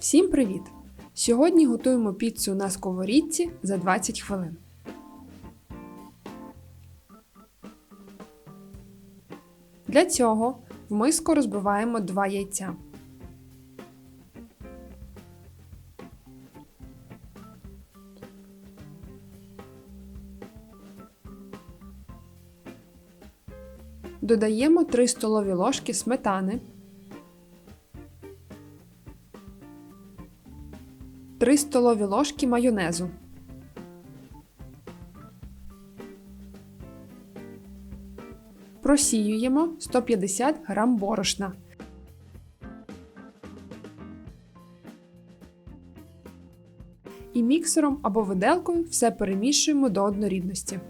Всім привіт! Сьогодні готуємо піцу на сковорідці за 20 хвилин. Для цього в миску розбиваємо 2 яйця. Додаємо 3 столові ложки сметани, 3 столові ложки майонезу. Просіюємо 150 г борошна. І міксером або виделкою все перемішуємо до однорідності.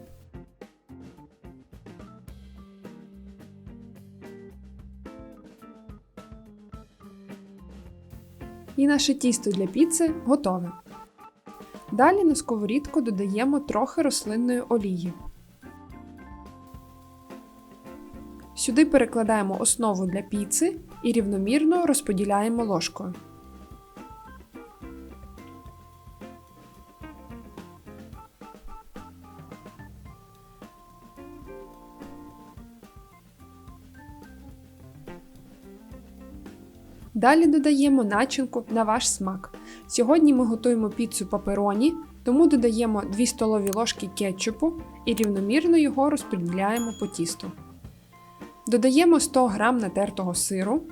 І наше тісто для піци готове. Далі на сковорідку додаємо трохи рослинної олії. Сюди перекладаємо основу для піци і рівномірно розподіляємо ложкою. Далі додаємо начинку на ваш смак. Сьогодні ми готуємо піцу папероні, тому додаємо 2 столові ложки кетчупу і рівномірно його розподіляємо по тісту. Додаємо 100 г натертого сиру.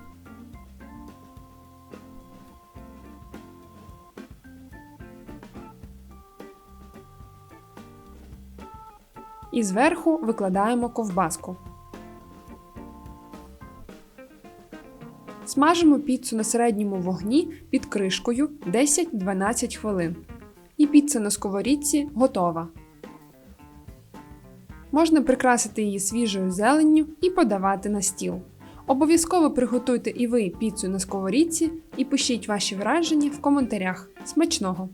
І зверху викладаємо ковбаску. Смажимо піцу на середньому вогні під кришкою 10-12 хвилин. І піца на сковорідці готова. Можна прикрасити її свіжою зеленню і подавати на стіл. Обов'язково приготуйте і ви піцу на сковорідці і пишіть ваші враження в коментарях. Смачного!